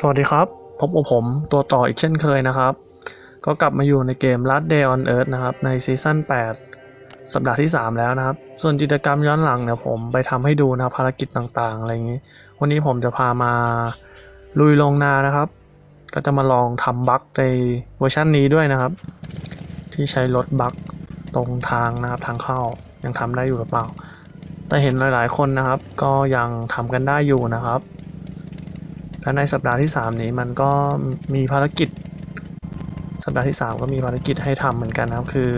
สวัสดีครับ พบกับผมตัวต่ออีกเช่นเคยนะครับ ก็กลับมาอยู่ในเกม Last Day on Earth นะครับ ในซีซั่น8 สัปดาห์ที่ 3 แล้วนะครับ ส่วนกิจกรรมย้อนหลังเนี่ยผมไปทำให้ดูนะครับภารกิจต่างๆ อะไรอย่างนี้ วันนี้ผมจะพามาลุยลงนานะครับ ก็จะมาลองทำบั๊กในเวอร์ชันนี้ด้วยนะครับ ที่ใช้รถบั๊กตรงทางนะครับทางเข้ายังทำได้อยู่หรือเปล่า แต่เห็นหลายๆคนนะครับ ก็ยังทำกันได้อยู่นะครับ และในสัปดาห์ที่ 3 นี้มันก็มีภารกิจ สัปดาห์ที่ 3 ก็มีภารกิจให้ทำเหมือนกันนะครับ คือ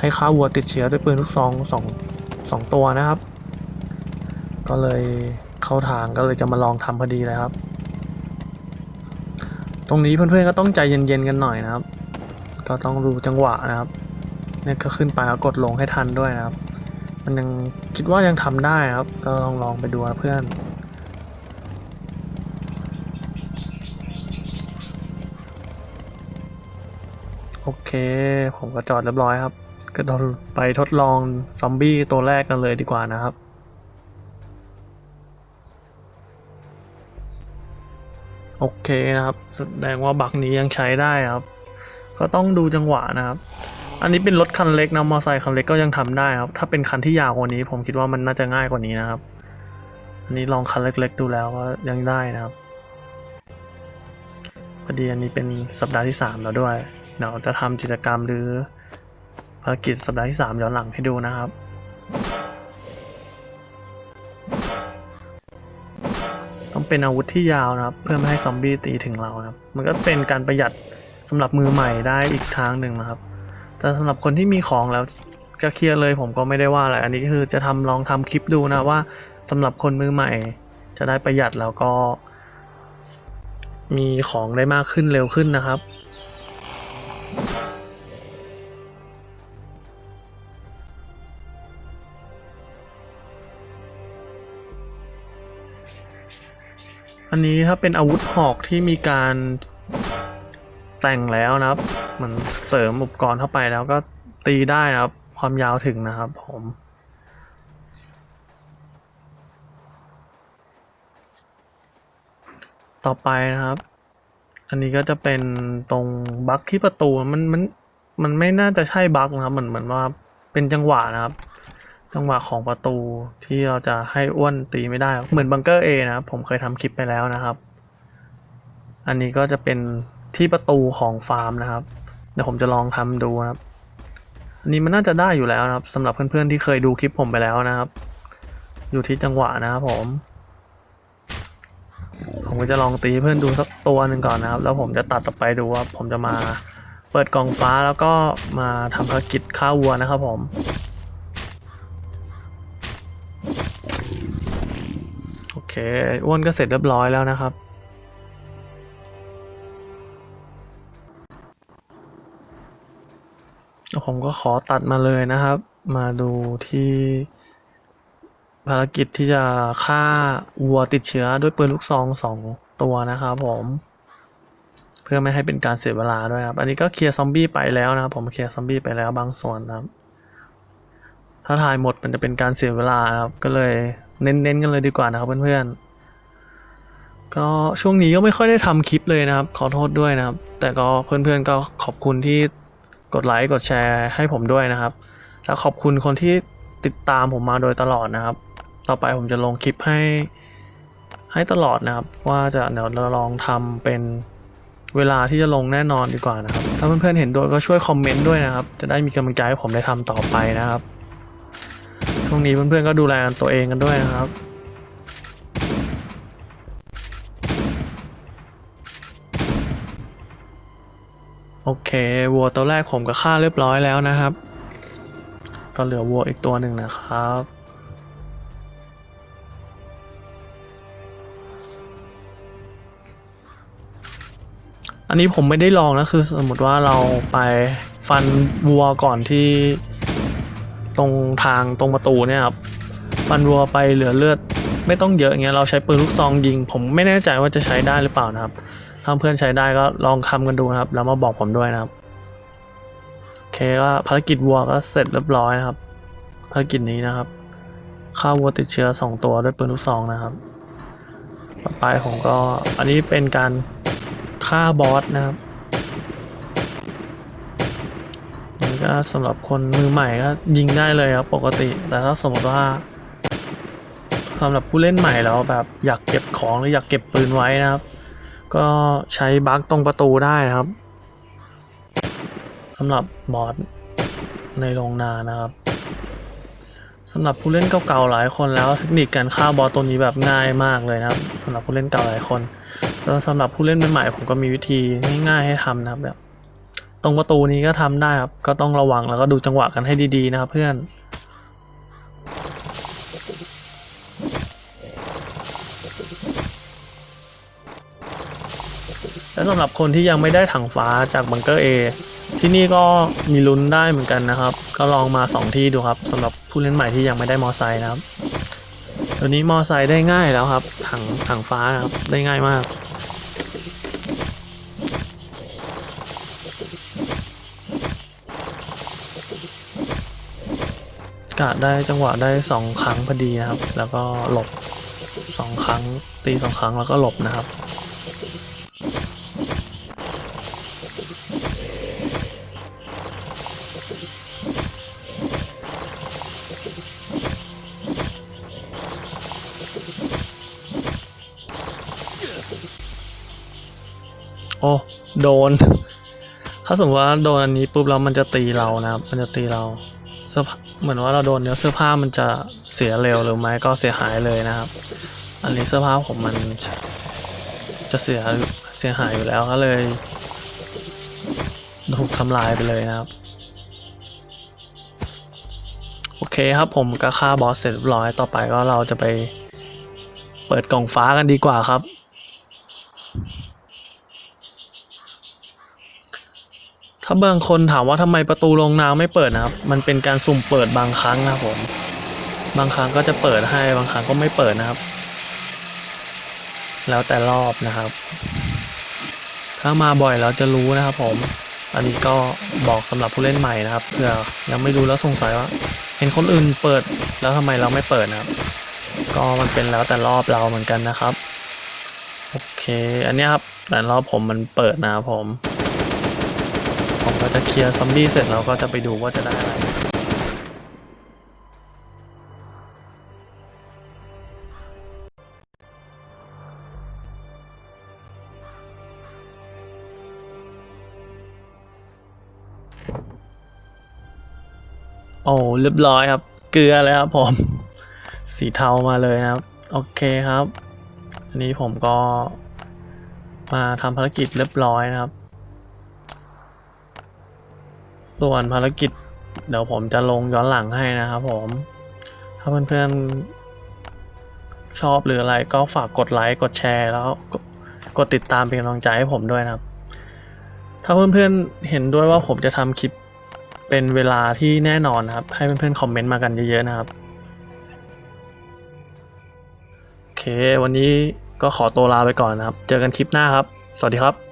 ให้ฆ่าวัวติดเชื้อด้วยปืนลูกซองสองสองตัวนะครับ ก็เลยเข้าทางก็เลยจะมาลองทำพอดีเลยครับ ตรงนี้เพื่อนๆก็ต้องใจเย็นๆกันหน่อยนะครับ ก็ต้องดูจังหวะนะครับเนี่ยก็ขึ้นไปแล้วกดลงให้ทันด้วยนะครับ มันยังคิดว่ายังทำได้นะครับ ก็ลองลองไปดูนะเพื่อน โอเค ผมก็จอดเรียบร้อยครับ ก็ต้องไปทดลองซอมบี้ตัวแรกกันเลยดีกว่านะครับโอเคนะครับแสดงว่าบักนี้ยังใช้ได้นะครับ ก็ต้องดูจังหวะนะครับ อันนี้เป็นรถคันเล็กนะมอไซค์คันเล็กก็ยังทำได้ครับ ถ้าเป็นคันที่ยาวกว่านี้ ผมคิดว่ามันน่าจะง่ายกว่านี้นะครับ อันนี้ลองคันเล็กๆดูแล้วก็ยังได้นะครับพอดีอันนี้เป็นสัปดาห์ที่3แล้วด้วย เดี๋ยวจะทำกิจกรรมหรือภารกิจสัปดาห์ที่ 3 ย้อนหลังให้ดูนะครับ ต้องเป็นอาวุธที่ยาวนะครับ เพื่อไม่ให้ซอมบี้ตีถึงเรานะครับ มันก็เป็นการประหยัดสำหรับมือใหม่ได้อีกทางหนึ่งนะครับ แต่สำหรับคนที่มีของแล้วก็เคลียร์เลยผมก็ไม่ได้ว่าอะไรอันนี้ก็คือจะทำลองทำคลิปดูนะว่าสำหรับคนมือใหม่ จะได้ประหยัดแล้วก็ มีของได้มากขึ้นเร็วขึ้นนะครับ อันนี้ถ้าเป็นอาวุธหอกที่มีการแต่งแล้วนะครับมือนเสริมอุปกรณ์เข้าไปแล้วก็ตีได้นะครับ ความยาวถึงนะครับผมต่อไปนะครับ อันนี้ก็จะเป็นตรงบั๊กที่ประตูมันมันมันไม่น่าจะใช่บั๊กนะครับ เหมือนเหมือนว่าเป็นจังหวะนะครับ จังหวะของประตูที่เราจะให้อ้วนตีไม่ได้ เหมือนบังเกอร์เอนะครับผมเคยทำคลิปไปแล้วนะครับ อันนี้ก็จะเป็นที่ประตูของฟาร์มนะครับ เดี๋ยวผมจะลองทำดูนะครับ อันนี้มันน่าจะได้อยู่แล้วนะครับสำหรับเพื่อนๆที่เคยดูคลิปผมไปแล้วนะครับ อยู่ที่จังหวะนะครับผม ผมก็จะลองตีเพื่อนดูสักตัวหนึ่งก่อนนะครับ แล้วผมจะตัดต่อไปดูว่าผมจะมาเปิดกล่องฟ้าแล้วก็มาทำภารกิจฆ่าวัวนะครับผม โอเคอ้วนก็เสร็จเรียบร้อยแล้วนะครับ ผมก็ขอตัดมาเลยนะครับ มาดูที่ภารกิจที่จะฆ่าวัวติดเชื้อด้วยปืนลูกซองสองตัวนะครับผม เพื่อไม่ให้เป็นการเสียเวลาด้วยครับ อันนี้ก็เคลียร์ซอมบี้ไปแล้วนะครับ ผมเคลียร์ซอมบี้ไปแล้วบางส่วนนะครับ ถ้าถ่ายหมดมันจะเป็นการเสียเวลาครับ ก็เลยเน้นๆกันเลยดีกว่านะครับเพื่อนๆ ก็ช่วงนี้ก็ไม่ค่อยได้ทำคลิปเลยนะครับ ขอโทษด้วยนะครับ แต่ก็เพื่อนๆก็ขอบคุณที่กดไลค์กดแชร์ให้ผมด้วยนะครับ แล้วขอบคุณคนที่ติดตามผมมาโดยตลอดนะครับ ต่อไปผมจะลงคลิปให้ให้ตลอดนะครับ ว่าจะเดี๋ยวเราลองทำเป็นเวลาที่จะลงแน่นอนดีกว่านะครับ ถ้าเพื่อนๆเห็นด้วยก็ช่วยคอมเมนต์ด้วยนะครับ จะได้มีกำลังใจให้ผมได้ทำต่อไปนะครับ ช่วงนี้เพื่อนๆก็ดูแลตัวเองกันด้วยนะครับโอเควัวตัวแรกผมก็ฆ่าเรียบร้อยแล้วนะครับ ก็เหลือวัวอีกตัวหนึ่งนะครับ อันนี้ผมไม่ได้ลองนะคือสมมติว่าเราไปฟันวัวก่อนที่ ตรงทางตรงประตูเนี่ยครับฟันวัวไปเหลือเลือดไม่ต้องเยอะเงี้ยเราใช้ปืนลูกซองยิง ผมไม่แน่ใจว่าจะใช้ได้หรือเปล่านะครับถ้าเพื่อนใช้ได้ก็ลองทำกันดูนะครับ แล้วมาบอกผมด้วยนะครับโอเคก็ภารกิจวัวก็เสร็จเรียบร้อยนะครับ ภารกิจนี้นะครับฆ่าวัวติดเชื้อ 2 ตัวด้วยปืนลูกซองนะครับ ต่อไปผมก็อันนี้เป็นการฆ่าบอสนะครับ มัน ก็สำหรับคนมือใหม่ก็ยิงได้เลยครับปกติ แต่ถ้าสมมติว่าสำหรับผู้เล่นใหม่แล้วแบบอยากเก็บของหรืออยากเก็บปืนไว้นะครับ ก็ใช้บั๊กตรงประตูได้นะครับสำหรับบอสในโรงนานะครับสำหรับผู้เล่นเก่าๆหลายคนแล้วเทคนิคการฆ่าบอสตัวนี้แบบง่ายมากเลยนะครับสำหรับผู้เล่นเก่าหลายคนส่สำหรับผู้เล่นใหม่ๆผมก็มีวิธีง่ายๆให้ทำนะครับแบบ รงประตูนี้ก็ทำได้ครับ ก็ต้องระวังแล้วก็ดูจังหวะกันให้ดีๆนะครับเพื่อน และสำหรับคนที่ยังไม่ได้ถังฟ้าจากบังเกอร์ A ที่นี่ก็มีลุ้นได้เหมือนกันนะครับ ก็ลองมา 2 ที่ดูครับสำหรับผู้เล่นใหม่ที่ยังไม่ได้มอไซค์นะครับเดี๋ยวนี้มอไซค์ได้ง่ายแล้วครับถังถังฟ้านะครับได้ง่ายมาก กะได้จังหวะได้สองครั้งพอดีนะครับ แล้วก็หลบสองครั้งตีสองครั้งแล้วก็หลบนะครับโอ้โดน ถ้าสมมติว่าโดนอันนี้ปุ๊บแล้วมันจะตีเรานะครับ มันจะตีเรา เหมือนว่าเราโดนเนื้อเสื้อผ้ามันจะเสียเร็วหรือไม่ก็เสียหายเลยนะครับ อันนี้เสื้อผ้าผมมันจะเสียเสียหายอยู่แล้วก็เลยถูกทำลายไปเลยนะครับ โอเคครับผมก็ฆ่าบอสเสร็จเรียบร้อยต่อไปก็เราจะไปเปิดกล่องฟ้ากันดีกว่าครับ ถ้าบางคนถามว่าทำไมประตูโรงนาไม่เปิดนะครับ มันเป็นการสุ่มเปิดบางครั้งนะครับผม บางครั้งก็จะเปิดให้บางครั้งก็ไม่เปิดนะครับ แล้วแต่รอบนะครับ ถ้ามาบ่อยแล้วจะรู้นะครับผมอันนี้ก็บอกสำหรับผู้เล่นใหม่นะครับเผื่อยังไม่รู้แล้วสงสัยว่า เห็นคนอื่นเปิดแล้วทำไมเราไม่เปิดนะครับ ก็มันเป็นแล้วแต่รอบเราเหมือนกันนะครับ โอเค อันนี้ครับแต่รอบผมมันเปิดนะครับผม ผมก็จะเคลียร์ซอมบี้เสร็จแล้วก็จะไปดูว่าจะได้อะไรโอ้เรียบร้อยครับ เกลือแล้วครับผม สีเทามาเลยนะครับ โอเคครับ อันนี้ผมก็มาทำภารกิจเรียบร้อยนะครับ ส่วนภารกิจเดี๋ยวผมจะลงย้อนหลังให้นะครับผม ถ้าเพื่อนๆชอบหรืออะไรก็ฝากกดไลค์กดแชร์แล้วกดกดติดตามเป็นกำลังใจให้ผมด้วยนะครับ ถ้าเพื่อนๆเห็นด้วยว่าผมจะทำคลิปเป็นเวลาที่แน่นอนครับ ให้เพื่อนๆคอมเมนต์มากันเยอะๆนะครับ โอเค วันนี้ก็ขอตัวลาไปก่อนนะครับ เจอกันคลิปหน้าครับ สวัสดีครับ